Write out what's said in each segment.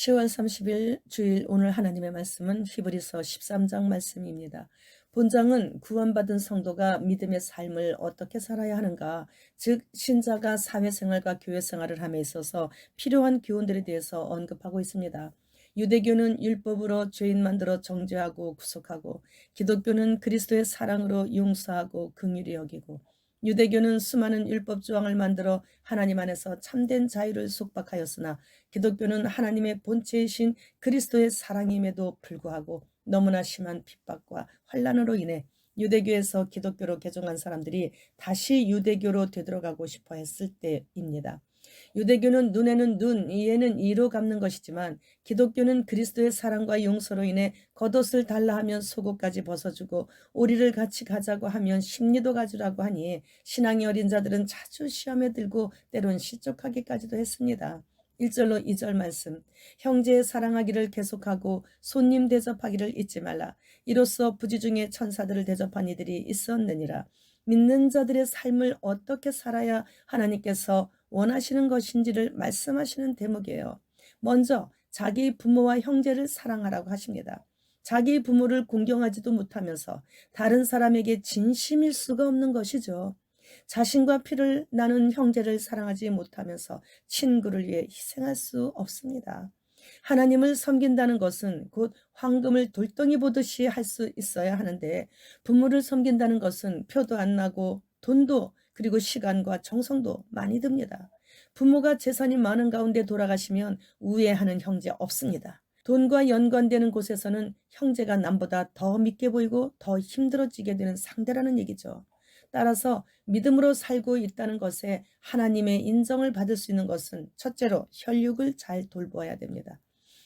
10월 30일 주일 오늘 하나님의 말씀은 히브리서 13장 말씀입니다. 본장은 구원받은 성도가 믿음의 삶을 어떻게 살아야 하는가, 즉 신자가 사회생활과 교회생활을 함에 있어서 필요한 교훈들에 대해서 언급하고 있습니다. 유대교는 율법으로 죄인 만들어 정죄하고 구속하고 기독교는 그리스도의 사랑으로 용서하고 긍휼히 여기고 유대교는 수많은 율법 조항을 만들어 하나님 안에서 참된 자유를 속박하였으나 기독교는 하나님의 본체이신 그리스도의 사랑임에도 불구하고 너무나 심한 핍박과 환란으로 인해 유대교에서 기독교로 개종한 사람들이 다시 유대교로 되돌아가고 싶어 했을 때입니다. 유대교는 눈에는 눈, 이에는 이로 갚는 것이지만 기독교는 그리스도의 사랑과 용서로 인해 겉옷을 달라 하면 속옷까지 벗어주고 오리를 같이 가자고 하면 심리도 가주라고 하니 신앙이 어린 자들은 자주 시험에 들고 때론 실족하기까지도 했습니다. 1절로 2절 말씀. 형제의 사랑하기를 계속하고 손님 대접하기를 잊지 말라. 이로써 부지 중에 천사들을 대접한 이들이 있었느니라. 믿는 자들의 삶을 어떻게 살아야 하나님께서 원하시는 것인지를 말씀하시는 대목이에요. 먼저 자기 부모와 형제를 사랑하라고 하십니다. 자기 부모를 공경하지도 못하면서 다른 사람에게 진심일 수가 없는 것이죠. 자신과 피를 나눈 형제를 사랑하지 못하면서 친구를 위해 희생할 수 없습니다. 하나님을 섬긴다는 것은 곧 황금을 돌덩이 보듯이 할 수 있어야 하는데 부모를 섬긴다는 것은 표도 안 나고 돈도 그리고 시간과 정성도 많이 듭니다. 부모가 재산이 많은 가운데 돌아가시면 우애하는 형제 없습니다. 돈과 연관되는 곳에서는 형제가 남보다 더 믿게 보이고 더 힘들어지게 되는 상대라는 얘기죠. 따라서 믿음으로 살고 있다는 것에 하나님의 인정을 받을 수 있는 것은 첫째로 혈육을 잘 돌보아야 됩니다.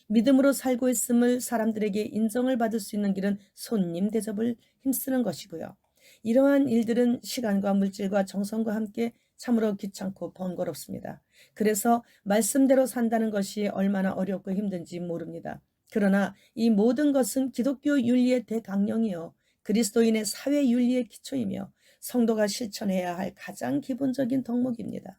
믿음으로 살고 있음을 사람들에게 인정을 받을 수 있는 길은 손님 대접을 힘쓰는 것이고요. 이러한 일들은 시간과 물질과 정성과 함께 참으로 귀찮고 번거롭습니다. 그래서 말씀대로 산다는 것이 얼마나 어렵고 힘든지 모릅니다. 그러나 이 모든 것은 기독교 윤리의 대강령이요. 그리스도인의 사회 윤리의 기초이며 성도가 실천해야 할 가장 기본적인 덕목입니다.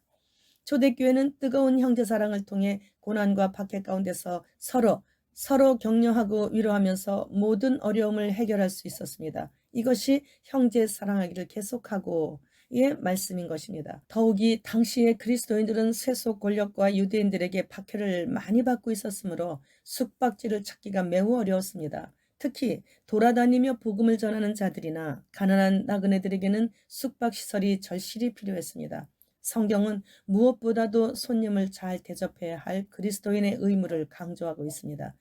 초대교회는 뜨거운 형제사랑을 통해 고난과 박해 가운데서 서로 서로 격려하고 위로하면서 모든 어려움을 해결할 수 있었습니다. 이것이 형제 사랑하기를 계속하고 의 말씀인 것입니다. 더욱이 당시의 그리스도인들은 세속 권력과 유대인들에게 박해를 많이 받고 있었으므로 숙박지를 찾기가 매우 어려웠습니다. 특히 돌아다니며 복음을 전하는 자들이나 가난한 나그네들에게는 숙박시설이 절실히 필요했습니다. 성경은 무엇보다도 손님을 잘 대접해야 할 그리스도인의 의무를 강조하고 있습니다.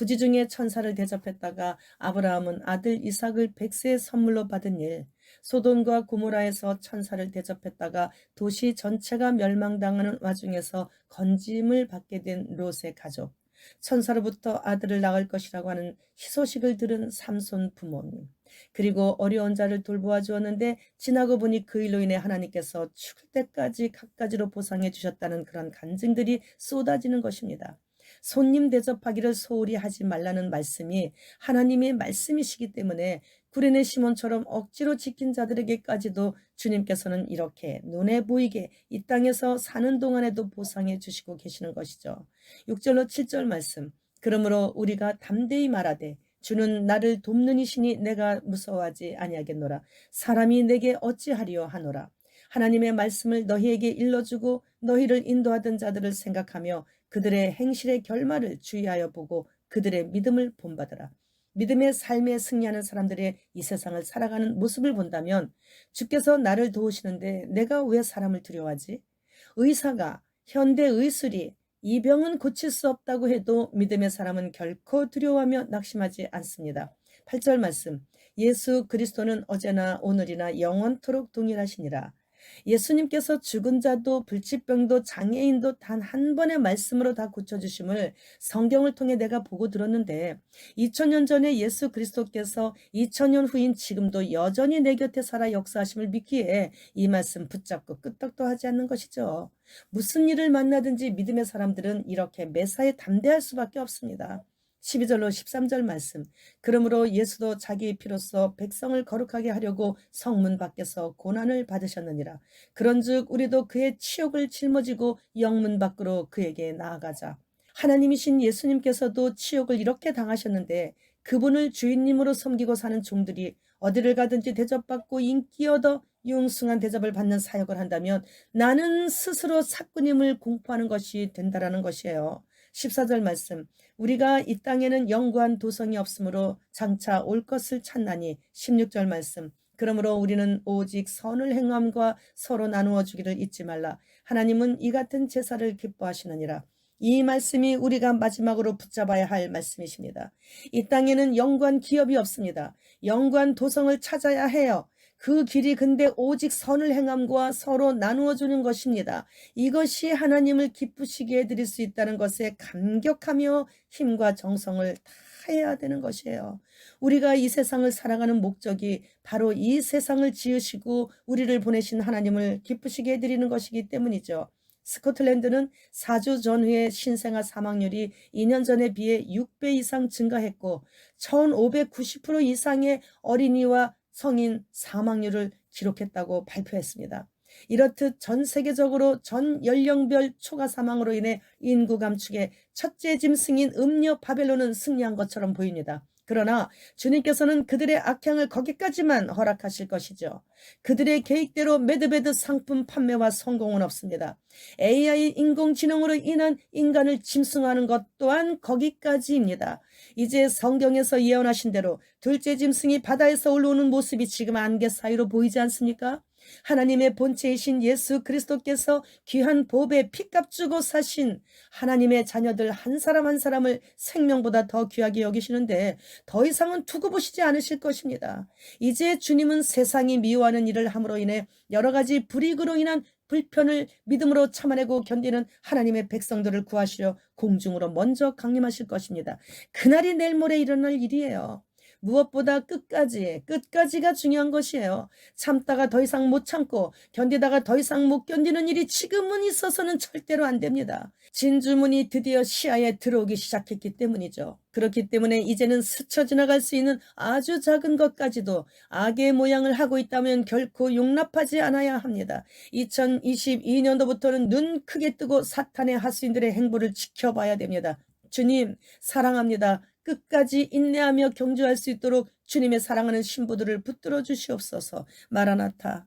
부지 중에 천사를 대접했다가 아브라함은 아들 이삭을 백세의 선물로 받은 일, 소돔과 고모라에서 천사를 대접했다가 도시 전체가 멸망당하는 와중에서 건짐을 받게 된 롯의 가족, 천사로부터 아들을 낳을 것이라고 하는 희소식을 들은 삼손 부모님, 그리고 어려운 자를 돌보아 주었는데 지나고 보니 그 일로 인해 하나님께서 죽을 때까지 갖가지로 보상해 주셨다는 그런 간증들이 쏟아지는 것입니다. 손님 대접하기를 소홀히 하지 말라는 말씀이 하나님의 말씀이시기 때문에 구레네 시몬처럼 억지로 지킨 자들에게까지도 주님께서는 이렇게 눈에 보이게 이 땅에서 사는 동안에도 보상해 주시고 계시는 것이죠. 6절로 7절 말씀. 그러므로 우리가 담대히 말하되 주는 나를 돕는 이시니 내가 무서워하지 아니하겠노라. 사람이 내게 어찌하리요 하노라. 하나님의 말씀을 너희에게 일러주고 너희를 인도하던 자들을 생각하며 그들의 행실의 결말을 주의하여 보고 그들의 믿음을 본받으라. 믿음의 삶에 승리하는 사람들의 이 세상을 살아가는 모습을 본다면 주께서 나를 도우시는데 내가 왜 사람을 두려워하지? 의사가 현대 의술이 이 병은 고칠 수 없다고 해도 믿음의 사람은 결코 두려워하며 낙심하지 않습니다. 8절 말씀 예수 그리스도는 어제나 오늘이나 영원토록 동일하시니라. 예수님께서 죽은 자도 불치병도 장애인도 단 한 번의 말씀으로 다 고쳐주심을 성경을 통해 내가 보고 들었는데 2000년 전에 예수 그리스도께서 2000년 후인 지금도 여전히 내 곁에 살아 역사하심을 믿기에 이 말씀 붙잡고 끄떡도 하지 않는 것이죠. 무슨 일을 만나든지 믿음의 사람들은 이렇게 매사에 담대할 수밖에 없습니다. 12절로 13절 말씀. 그러므로 예수도 자기 피로써 백성을 거룩하게 하려고 성문 밖에서 고난을 받으셨느니라. 그런즉 우리도 그의 치욕을 짊어지고 영문 밖으로 그에게 나아가자. 하나님이신 예수님께서도 치욕을 이렇게 당하셨는데 그분을 주인님으로 섬기고 사는 종들이 어디를 가든지 대접받고 인기 얻어 융숭한 대접을 받는 사역을 한다면 나는 스스로 사꾸님을 공포하는 것이 된다라는 것이에요. 14절 말씀 우리가 이 땅에는 영구한 도성이 없으므로 장차 올 것을 찾나니 16절 말씀 그러므로 우리는 오직 선을 행함과 서로 나누어 주기를 잊지 말라. 하나님은 이 같은 제사를 기뻐하시느니라. 이 말씀이 우리가 마지막으로 붙잡아야 할 말씀이십니다. 이 땅에는 영구한 기업이 없습니다. 영구한 도성을 찾아야 해요. 그 길이 근데 오직 선을 행함과 서로 나누어 주는 것입니다. 이것이 하나님을 기쁘시게 해드릴 수 있다는 것에 감격하며 힘과 정성을 다해야 되는 것이에요. 우리가 이 세상을 살아가는 목적이 바로 이 세상을 지으시고 우리를 보내신 하나님을 기쁘시게 해드리는 것이기 때문이죠. 스코틀랜드는 4주 전후의 신생아 사망률이 2년 전에 비해 6배 이상 증가했고 1590% 이상의 어린이와 성인 사망률을 기록했다고 발표했습니다. 이렇듯 전 세계적으로 전 연령별 초과 사망으로 인해 인구 감축의 첫째 짐승인 음녀 바벨론은 승리한 것처럼 보입니다. 그러나 주님께서는 그들의 악향을 거기까지만 허락하실 것이죠. 그들의 계획대로 매드베드 상품 판매와 성공은 없습니다. AI 인공지능으로 인한 인간을 짐승하는 것 또한 거기까지입니다. 이제 성경에서 예언하신 대로 둘째 짐승이 바다에서 올라오는 모습이 지금 안개 사이로 보이지 않습니까? 하나님의 본체이신 예수 그리스도께서 귀한 보배 피값 주고 사신 하나님의 자녀들 한 사람 한 사람을 생명보다 더 귀하게 여기시는데 더 이상은 두고 보시지 않으실 것입니다. 이제 주님은 세상이 미워하는 일을 함으로 인해 여러 가지 불이익으로 인한 불편을 믿음으로 참아내고 견디는 하나님의 백성들을 구하시려 공중으로 먼저 강림하실 것입니다. 그날이 내일 모레 일어날 일이에요. 무엇보다 끝까지, 끝까지가 중요한 것이에요. 참다가 더 이상 못 참고 견디다가 더 이상 못 견디는 일이 지금은 있어서는 절대로 안 됩니다. 진주문이 드디어 시야에 들어오기 시작했기 때문이죠. 그렇기 때문에 이제는 스쳐 지나갈 수 있는 아주 작은 것까지도 악의 모양을 하고 있다면 결코 용납하지 않아야 합니다. 2022년도부터는 눈 크게 뜨고 사탄의 하수인들의 행보를 지켜봐야 됩니다. 주님, 사랑합니다. 끝까지 인내하며 경주할 수 있도록 주님의 사랑하는 신부들을 붙들어 주시옵소서. 마라나타.